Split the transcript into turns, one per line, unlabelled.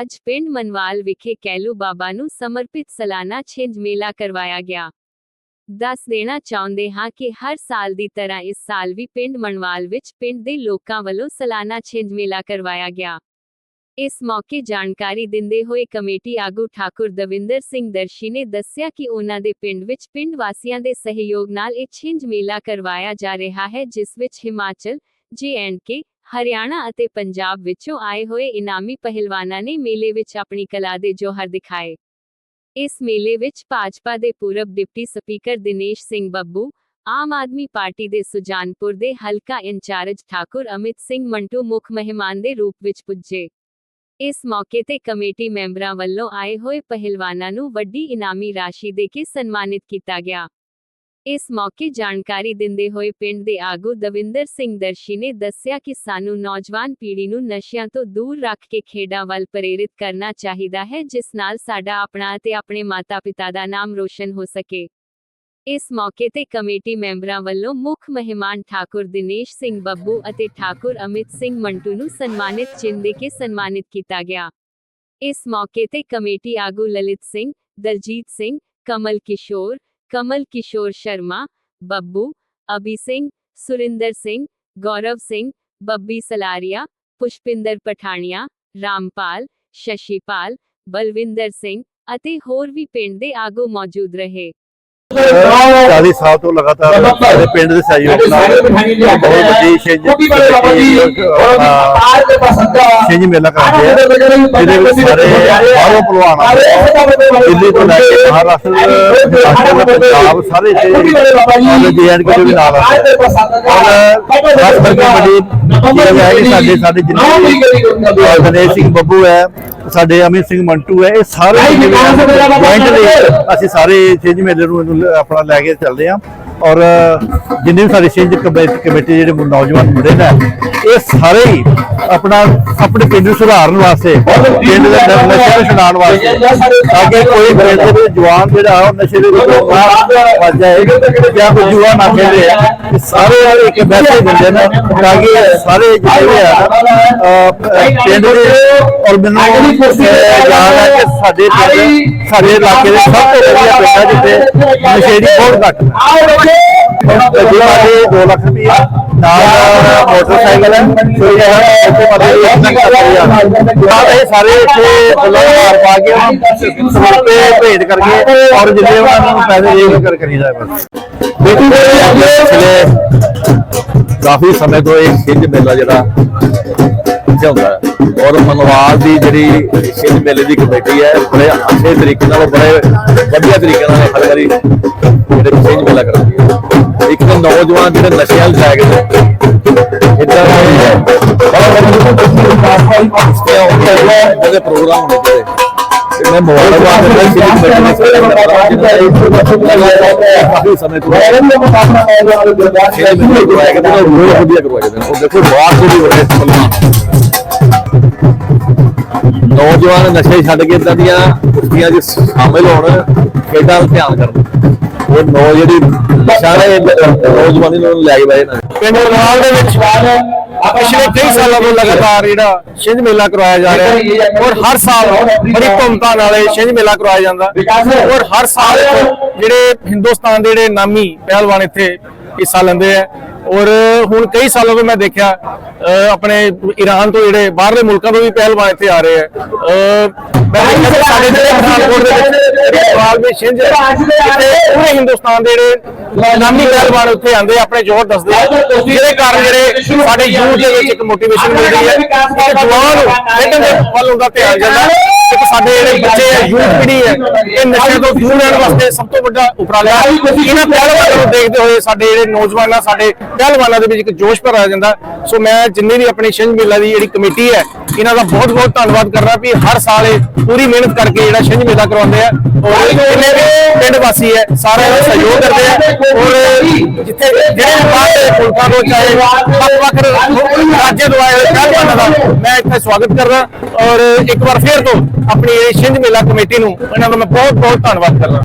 ਅੱਜ ਪਿੰਡ ਮਨਵਾਲ ਵਿਖੇ ਕੈਲੂ ਬਾਬਾ ਨੂੰ ਸਮਰਪਿਤ ਸਾਲਾਨਾ ਛਿੰਝ ਮੇਲਾ ਕਰਵਾਇਆ ਗਿਆ। ਦੱਸ ਦੇਣਾ ਚਾਹੁੰਦੇ ਹਾਂ ਕਿ ਹਰ ਸਾਲ ਦੀ ਤਰ੍ਹਾਂ ਇਸ ਸਾਲ ਵੀ ਪਿੰਡ ਮਨਵਾਲ ਵਿੱਚ ਪਿੰਡ ਦੇ ਲੋਕਾਂ ਵੱਲੋਂ ਸਾਲਾਨਾ ਛਿੰਝ ਮੇਲਾ ਕਰਵਾਇਆ ਗਿਆ। ਇਸ ਮੌਕੇ ਜਾਣਕਾਰੀ ਦਿੰਦੇ ਹੋਏ ਕਮੇਟੀ ਆਗੂ ਠਾਕੁਰ ਦਵਿੰਦਰ ਸਿੰਘ ਦਰਸ਼ੀ ਨੇ ਦੱਸਿਆ ਕਿ ਉਹਨਾਂ ਦੇ ਪਿੰਡ ਵਿੱਚ ਪਿੰਡ ਵਾਸੀਆਂ ਦੇ ਸਹਿਯੋਗ ਨਾਲ ਇਹ ਛਿੰਝ ਮੇਲਾ ਕਰਵਾਇਆ ਜਾ ਰਿਹਾ ਹੈ, ਜਿਸ ਵਿੱਚ ਹਿਮਾਚਲ ਕੇ ਹਰਿਆਣਾ ਅਤੇ ਪੰਜਾਬ ਵਿੱਚੋਂ ਆਏ ਹੋਏ ਇਨਾਮੀ ਪਹਿਲਵਾਨਾਂ ਨੇ ਮੇਲੇ ਵਿੱਚ ਆਪਣੀ ਕਲਾ ਦੇ ਜੋਹਰ ਦਿਖਾਏ। ਇਸ ਮੇਲੇ ਵਿੱਚ ਭਾਜਪਾ ਦੇ ਪੂਰਬ deputy speaker Dinesh Singh Babbu, Aam Aadmi party ਦੇ ਸੁਜਾਨਪੁਰ ਦੇ ਹਲਕਾ ਇੰਚਾਰਜ ਠਾਕੁਰ ਅਮਿਤ ਸਿੰਘ ਮੰਟੂ ਮੁੱਖ ਮਹਿਮਾਨ ਦੇ ਰੂਪ ਵਿੱਚ ਪੁੱਜੇ। ਇਸ ਮੌਕੇ ਤੇ ਕਮੇਟੀ ਮੈਂਬਰਾਂ ਵੱਲੋਂ ਆਏ ਹੋਏ ਪਹਿਲਵਾਨਾਂ ਨੂੰ ਵੱਡੀ ਇਨਾਮੀ ਰਾਸ਼ੀ ਦੇ ਕੇ ਸਨਮਾਨਿਤ ਕੀਤਾ ਗਿਆ। ਇਸ ਮੌਕੇ ਜਾਣਕਾਰੀ ਦਿੰਦੇ ਹੋਏ ਪਿੰਡ ਦੇ ਆਗੂ ਦਵਿੰਦਰ ਸਿੰਘ ਦਰਸ਼ੀ ਨੇ ਦੱਸਿਆ ਕਿ ਸਾਨੂੰ ਨੌਜਵਾਨ ਪੀੜ੍ਹੀ ਨੂੰ ਨਸ਼ਿਆਂ ਤੋਂ ਦੂਰ ਰੱਖ ਕੇ ਖੇਡਾਂ ਵੱਲ ਪ੍ਰੇਰਿਤ ਕਰਨਾ ਚਾਹੀਦਾ ਹੈ, ਜਿਸ ਨਾਲ ਸਾਡਾ ਆਪਣਾ ਅਤੇ ਆਪਣੇ ਮਾਤਾ-ਪਿਤਾ ਦਾ ਨਾਮ ਰੋਸ਼ਨ ਹੋ ਸਕੇ। ਇਸ ਮੌਕੇ ਤੇ ਕਮੇਟੀ ਮੈਂਬਰਾਂ ਵੱਲੋਂ ਮੁੱਖ ਮਹਿਮਾਨ ਠਾਕੁਰ ਦਿਨੇਸ਼ ਸਿੰਘ ਬੱਬੂ ਅਤੇ ਠਾਕੁਰ ਅਮਿਤ ਸਿੰਘ ਮੰਟੂ ਨੂੰ ਸਨਮਾਨਿਤ ਚਿੰਨ੍ਹ ਦੇ ਕੇ ਸਨਮਾਨਿਤ ਕੀਤਾ ਗਿਆ। ਇਸ ਮੌਕੇ ਤੇ ਕਮੇਟੀ ਆਗੂ ਲਲਿਤ ਸਿੰਘ, ਦਲਜੀਤ ਸਿੰਘ, ਕਮਲ ਕਿਸ਼ੋਰ ਕਮਲ ਕਿਸ਼ੋਰ ਸ਼ਰਮਾ ਬੱਬੂ ਅਭੀ ਸਿੰਘ ਸੁਰਿੰਦਰ ਸਿੰਘ ਗੌਰਵ ਸਿੰਘ ਬੱਬੀ ਸਲਾਰੀਆ ਪੁਸ਼ਪਿੰਦਰ ਪਠਾਣੀਆਂ ਰਾਮਪਾਲ ਸ਼ਸ਼ੀਪਾਲ ਬਲਵਿੰਦਰ ਸਿੰਘ ਅਤੇ ਹੋਰ ਵੀ ਪਿੰਡ ਦੇ ਆਗੂ ਮੌਜੂਦ ਰਹੇ
40 ਸਾਲ ਤੋਂ ਲਗਾਤਾਰ ਸਾਡੇ ਪਿੰਡ ਦੇ ਸਹਿਯੋਗ ਨਾਲ ਬਹੁਤ ਵੱਡੀ ਛਿੰਝ ਛਿੰਝ ਮੇਲਾ ਕਰਦੇ ਆ ਜਿਹਦੇ ਵਿੱਚ ਸਾਰੇ ਬਾਹਰੋਂ ਪਹਿਲਵਾਨ ਦਿੱਲੀ ਤੋਂ ਲੈ ਕੇ ਮਹਾਰਾਸ਼ਟਰ ਪੰਜਾਬ ਸਾਰੇ ਇੱਥੇ ਜੀਐਨਕੇ ਦੇ ਵੀ ਨਾਲ ਆ ਖਾਸ ਕਰਕੇ ਵੱਡੀ ਕਿ ਸਾਡੇ ਸਾਡੇ ਜਿੰਨੇ ਦਿਨੇਸ਼ ਸਿੰਘ ਬੱਬੂ ਹੈ ਸਾਡੇ ਅਮਿਤ ਸਿੰਘ ਮੰਟੂ ਹੈ ਇਹ ਸਾਰੇ ਅਸੀਂ ਸਾਰੇ ਛਿੰਝ ਮੇਲੇ ਨੂੰ ਆਪਣਾ ਲੈ ਕੇ ਚੱਲਦੇ ਹਾਂ। ਔਰ ਜਿੰਨੇ ਵੀ ਸਾਡੇ ਛਿੰਝ ਕਮੇਟੀ ਜਿਹੜੇ ਨੌਜਵਾਨ ਮੁੰਡੇ ਨੇ ਇਹ ਸਾਰੇ ਹੀ ਆਪਣਾ ਆਪਣੇ ਪਿੰਡ ਨੂੰ ਸੁਧਾਰਨ ਵਾਸਤੇ ਪਿੰਡ ਦੇ ਨਸ਼ੇ ਨੂੰ ਛੁਡਾਉਣ ਵਾਸਤੇ ਤਾਂ ਕਿ ਕੋਈ ਪਿੰਡ ਦੇ ਜਵਾਨ ਜਿਹੜਾ ਉਹ ਨਸ਼ੇ ਦੇ ਵਿੱਚ ਵੱਜ ਜਾਏ ਜਾਂ ਕੋਈ ਜੂਆ ਨਾ ਖੇਡੇ। ਇਹ ਸਾਰੇ ਇੱਕ ਮੈਸੇਜ ਦਿੰਦੇ ਨੇ ਤਾਂ ਕਿ ਸਾਰੇ ਜਿਹੜੇ ਆ ਪਿੰਡ ਦੇ ਔਰ ਮੈਨੂੰ ਅਹ, ਯਾਦ ਹੈ ਕਿ ਸਾਡੇ ਪਿੰਡ ਸਾਡੇ ਇਲਾਕੇ ਦੇ ਸਭ ਤੋਂ ਵਧੀਆ ਪਿੰਡ ਹੈ ਜਿੱਥੇ ਨਸ਼ੇੜੀ ਬਹੁਤ ਘੱਟ ਨੇ। ਜਿਹੜੇ 2 ਲੱਖ ਰੁਪਏ ਨਾਲ ਮੋਟਰਸਾਈਕਲ ਹੈ ਕੋਈ ਹੈ ਮਤਲਬ ਇੱਕ ਲੱਖ ਰੁਪਏ ਨਾਲ ਇਹ ਸਾਰੇ ਇੱਥੇ ਫੁੱਲਾਂ ਦਾ ਹਾਰ ਪਾ ਕੇ ਉਹਨਾਂ ਸਮਰਪੇ ਭੇਟ ਕਰਕੇ ਔਰ ਜਿੰਨੇ ਉਹਨਾਂ ਨੂੰ ਪੈਸੇ ਦੇ ਕੇ ਕਰ ਕਰੀਦਾ ਹੈ ਬਸ। ਦੇਖੀ ਪਿਛਲੇ ਕਾਫੀ ਸਮੇਂ ਤੋਂ ਇਹ ਛਿੰਝ ਮੇਲਾ ਜਿਹੜਾ ਇੱਥੇ ਹੁੰਦਾ ਹੈ। ਔਰ ਮਨਵਾਲ ਦੀ ਜਿਹੜੀ ਛਿੰਝ ਮੇਲੇ ਦੀ ਕਮੇਟੀ ਹੈ ਬੜੇ ਅੱਛੇ ਤਰੀਕੇ ਨਾਲ ਬੜੇ ਵਧੀਆ ਤਰੀਕੇ ਨਾਲ ਹਰ ਵਾਰੀ ਜਿਹੜੇ ਛਿੰਝ ਮੇਲਾ ਕਰਦੀ ਹੈ। ਇੱਕ ਨੌਜਵਾਨ ਜਿਹੜੇ ਨਸ਼ਿਆਂ ਵਿੱਚ ਆ ਗਏ ਇੱਦਾਂ ਦੇ ਜਿਹੜੇ ਪ੍ਰੋਗਰਾਮ ਚਾਹੀਦੇ ਤੇ ਮੈਂ ਕਮੇਟੀ ਦੇ ਸਾਰੇ ਮੈਂਬਰਾਂ ਨੂੰ ਕਾਫੀ ਸਮੇਂ ਤੋਂ ਮੇਲਾ ਕਰਵਾਇਆ ਗਿਆ ਤੇ ਉਹ ਬਹੁਤ ਵਧੀਆ ਕਰਵਾਇਆ ਗਿਆ ਉਹ ਦੇਖੋ ਬਾਹਰ ਤੋਂ ਵੀ ਹੋ ਰਹੇ ਸਲਮਾਨ ਨੌਜਵਾਨ ਨਸ਼ੇ ਛੱਡ ਕੇ ਇਦਾਂ ਦੀਆਂ ਕੁਸ਼ਤੀਆਂ 'ਚ ਸ਼ਾਮਿਲ ਹੋਣ, ਖੇਡਾਂ ਵੱਲ ਧਿਆਨ ਕਰਨ। ਉਹ ਨੌ ਜਿਹੜੀ ਸਾਰੇ ਨੌਜਵਾਨੀ ਨੂੰ ਲੈ ਕੇ ਬੈਠੇ ਨੇ
ਪਿੰਡ ਰਵਾਲ ਦੇ ਵਿੱਚ ਪਿਛਲੇ ਕਈ ਸਾਲਾਂ ਤੋਂ ਲਗਾਤਾਰ ਜਿਹੜਾ ਛਿੰਝ ਮੇਲਾ ਕਰਵਾਇਆ ਜਾ ਰਿਹਾ ਔਰ ਹਰ ਸਾਲ ਬੜੀ ਧੂਮਧਾਮ ਨਾਲ ਇਹ ਛਿੰਝ ਮੇਲਾ ਕਰਵਾਇਆ ਜਾਂਦਾ। ਔਰ ਹਰ ਸਾਲ ਜਿਹੜੇ ਹਿੰਦੁਸਤਾਨ ਦੇ ਜਿਹੜੇ ਨਾਮੀ ਪਹਿਲਵਾਨ ਇੱਥੇ ਹਿੱਸਾ ਲੈਂਦੇ ਆ। ਔਰ ਹੁਣ ਕਈ ਸਾਲਾਂ ਤੋਂ ਮੈਂ ਦੇਖਿਆ ਆਪਣੇ ਈਰਾਨ ਤੋਂ ਜਿਹੜੇ ਬਾਹਰਲੇ ਮੁਲਕਾਂ ਤੋਂ ਵੀ ਪਹਿਲਵਾਨ ਇੱਥੇ ਆ ਰਹੇ ਆ। ਅਹ ਮੈਂ ਸਾਡੇ ਜਿਹੜੇ ਪਠਾਨਕੋਟ ਦੇ ਵਿੱਚ ਸਵਾਲ ਵੀ ਛਿੰਝ ਪੂਰੇ ਹਿੰਦੁਸਤਾਨ ਦੇ ਜਿਹੜੇ ਨਾਮੀ ਪਹਿਲਵਾਨ ਉੱਥੇ ਆਉਂਦੇ ਆ, ਆਪਣੇ ਜੋਰ ਦੱਸਦੇ ਆ। ਜਿਹਦੇ ਕਾਰਨ ਜਿਹੜੇ ਸਾਡੇ ਯੂਥ ਦੇ ਵਿੱਚ ਇੱਕ ਮੋਟੀਵੇਸ਼ਨ ਮਿਲਦੀ ਹੈ। ਜਵਾਨ ਖੇਡਣ ਦੇ ਵੱਲ ਉਹਦਾ ਧਿਆਨ ਜਾਂਦਾ। ਹੈ। ਇੱਕ ਸਾਡੇ ਜਿਹੜੇ ਬੱਚੇ ਹੈ ਯੂਥ ਪੀੜ੍ਹੀ ਹੈ ਇਹ ਨਸ਼ੇ ਤੋਂ ਦੂਰ ਰਹਿਣ ਵਾਸਤੇ ਸਭ ਤੋਂ ਵੱਡਾ ਉਪਰਾਲਾ ਹੈ। ਇਹਨਾਂ ਪਹਿਲਵਾਨਾਂ ਨੂੰ ਦੇਖਦੇ ਹੋਏ ਸਾਡੇ ਜਿਹੜੇ ਨੌਜਵਾਨਾਂ ਸਾਡੇ ਪਹਿਲਵਾਨਾਂ ਦੇ ਵਿੱਚ ਇੱਕ ਜੋਸ਼ ਭਰਿਆ ਜਾਂਦਾ। ਸੋ ਮੈਂ ਜਿੰਨੀ ਵੀ ਆਪਣੀ ਛਿੰਝ ਮੇਲਾ ਦੀ ਜਿਹੜੀ ਕਮੇਟੀ ਹੈ ਇਹਨਾਂ ਦਾ ਬਹੁਤ ਬਹੁਤ ਧੰਨਵਾਦ ਕਰਦਾ ਵੀ ਹਰ ਸਾਲ ਇਹ ਪੂਰੀ ਮਿਹਨਤ ਕਰਕੇ ਜਿਹੜਾ ਛਿੰਝ ਮੇਲਾ ਕਰਵਾਉਂਦੇ ਆ ਔਰ ਜਿੰਨੇ ਵੀ ਪਿੰਡ ਵਾਸੀ ਹੈ ਸਾਰਿਆਂ ਦਾ ਸਹਿਯੋਗ ਕਰਦੇ ਆ। ਔਰ ਜਿੱਥੇ ਜਿਹੜੇ ਬਾਹਰ ਦੇ ਮੁਲਕਾਂ ਤੋਂ ਚਾਹੇ ਵੱਖ-ਵੱਖ ਰਾਜਾਂ ਤੋਂ ਆਏ ਪਹਿਲਵਾਨਾਂ ਦਾ ਮੈਂ ਇੱਥੇ ਸਵਾਗਤ ਕਰਦਾ ਔਰ ਇੱਕ ਵਾਰ ਫੇਰ ਤੋਂ ਆਪਣੀ ਇਹ ਛਿੰਝ ਮੇਲਾ ਕਮੇਟੀ ਨੂੰ ਇਹਨਾਂ ਦਾ ਮੈਂ ਬਹੁਤ ਬਹੁਤ ਧੰਨਵਾਦ ਕਰਦਾ।